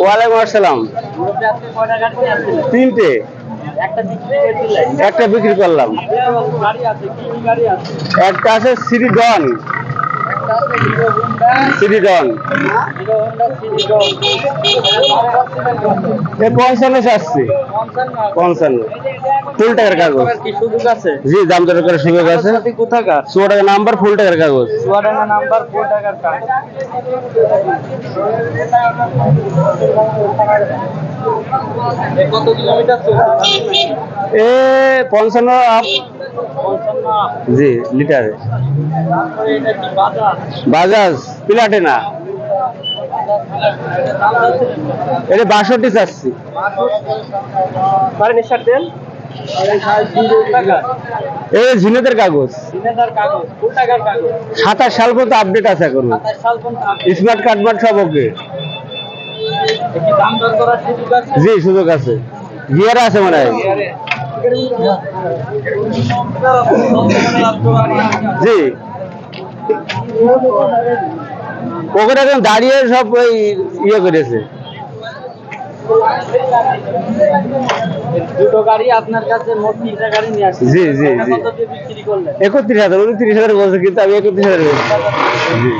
ওয়ালাইকুম আসসালাম। তিনটে? একটা বিক্রি করলাম। একটা আছে সিটি ডন সিটি ডন এ পঞ্চান্ন আসছে। পঞ্চান্ন। ফুল টাকার কাগজ। জি দাম দর করে সুযোগ আছে। কোথাকার? চুয়া টাকা নাম্বার ফুল টাকার কাগজ। চুয়াডাঙ্গা নাম্বার ফোর টাকার কার্ড কত কিলোমিটার এ পঞ্চান্ন আপ পঞ্চান্ন জি লিটারে। বাজাজ প্লাটিনা। এটা বাষট্টি চাচ্ছি। দেন ঝিনেদের কাগজ। সাতাশ সাল পর্যন্ত আপডেট আছে এখন। স্মার্ট কার্ড মার্ট সব ওকে জি সুযোগ আছে। গিয়ার আছে মনে হয়। জি। ওখানে এখন দাঁড়িয়ে সব ওই ইয়ে করেছে। দুটো গাড়ি আপনার কাছে মোট তিনটা গাড়ি নিয়ে আসছে। জি, জি, জি। একত্রিশ হাজার উনত্রিশ হাজার বলছে কিন্তু আমি একত্রিশ হাজার জি।